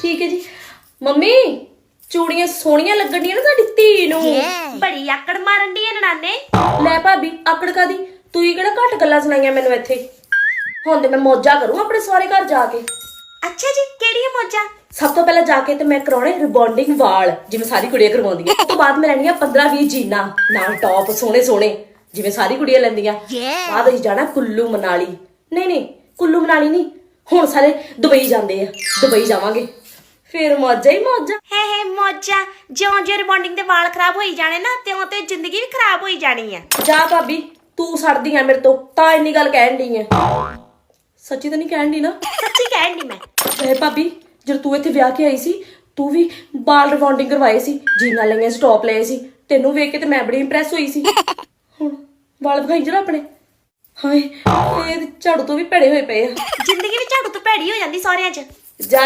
ਠੀਕ ਹੈ ਜੀ। ਮੰਮੀ ਚੂੜੀਆਂ ਸੋਹਣੀਆਂ ਲੱਗਣੀਆਂ ਨਾ ਤੁਹਾਡੀ ਧੀ ਨੂੰ। ਬੜੀ ਆਕੜ ਮਾਰਨ ਦੀ ਨਨਾਨੇ ਲੈ ਭਾਬੀ ਆਕੜ ਕਾਦੀ ਤੂੰ ਹੀ ਕਿਹੜਾ ਘੱਟ ਗੱਲਾਂ ਸੁਣਾਈਆਂ ਮੈਨੂੰ ਇੱਥੇ? ਹੁਣ ਤੇ ਮੈਂ ਮੌਜਾਂ ਕਰੂੰ ਆਪਣੇ ਸਹੁਰੇ ਘਰ ਜਾ ਕੇ। ਅੱਛਾ ਜੀ ਕਿਹੜੀਆਂ ਮੋਜਾਂ? ਸਭ ਤੋਂ ਪਹਿਲਾਂ ਜਾ ਕੇ ਤੇ ਮੈਂ ਕਰਾਉਣੇ ਰਿਬੌਂਡਿੰਗ ਵਾਲ ਜਿਵੇਂ ਸਾਰੀ ਕੁੜੀਆਂ ਕਰਵਾਉਂਦੀਆਂ। ਉਸ ਤੋਂ ਬਾਅਦ ਮੈਂ ਲੈਣੀਆਂ 15 20 ਜੀਨਾ ਨਾਲ ਟੌਪ ਸੋਹਣੇ ਸੋਹਣੇ ਜਿਵੇਂ ਸਾਰੀ ਕੁੜੀਆਂ ਲੈਂਦੀਆਂ। ਬਾਅਦ ਵਿੱਚ ਜਾਣਾ ਕੁੱਲੂ ਮਨਾਲੀ। ਨਹੀਂ ਨਹੀਂ ਕੁੱਲੂ ਮਨਾਲੀ ਨਹੀਂ ਹੁਣ ਸਾਰੇ ਦੁਬਈ ਜਾਂਦੇ ਆ। ਦੁਬਈ ਜਾਵਾਂਗੇ। ਫਿਰ ਮੌਜਾਂ ਹੀ ਮੌਜਾਂ। ਹੈ ਹੈ ਮੋਜਾਂ। ਜਿਉਂ ਜਿਉਂ ਰਿਬੌਂਡਿੰਗ ਦੇ ਵਾਲ ਖਰਾਬ ਹੋਈ ਜਾਣੇ ਨਾ ਤਿਉਂ ਤੇ ਜ਼ਿੰਦਗੀ ਵੀ ਖਰਾਬ ਹੋਈ ਜਾਣੀ ਆ। ਜਾ ਭਾਬੀ ਤੂੰ ਸੜਦੀ ਆ ਮੇਰੇ ਤੋਂ ਤਾਂ ਇੰਨੀ ਗੱਲ ਕਹਿਣ ਡਈ ਆ। ਸੱਚੀ ਤਾਂ ਨਹੀਂ ਕਹਿਣ ਡਈ ਨਾ? ਸੱਚੀ ਕਹਿਣ ਦੀ ਮੈਂ। ਇਹ ਭਾਬੀ ਜਦੋਂ ਤੂੰ ਇੱਥੇ ਵਿਆਹ ਕੇ ਆਈ ਸੀ ਤੂੰ ਵੀ ਬਾਲ ਰਿਬੌਂਡਿੰਗ ਕਰਵਾਏ ਸੀ ਜੀਨਾਂ ਲਈਆਂ ਸਟਾਪ ਲਏ ਸੀ ਤੈਨੂੰ ਵੇਖ ਕੇ ਤੇ ਮੈਂ ਬੜੀ ਇੰਪ੍ਰੈਸ ਹੋਈ ਸੀ। ਹੁਣ ਵਾਲ ਵਿਖਾਈ ਜਰਾ ਆਪਣੇ। ਹਾਏ ਇਹ ਝਾੜੂ ਤੋਂ ਵੀ ਭੜੇ ਹੋਏ ਪਏ ਆ। ਜ਼ਿੰਦਗੀ ਵੀ ਝਾੜੂ ਤੋਂ ਭੈੜੀ ਹੋ ਜਾਂਦੀ ਸਹੁਰਿਆਂ 'ਚ। ਜਾ।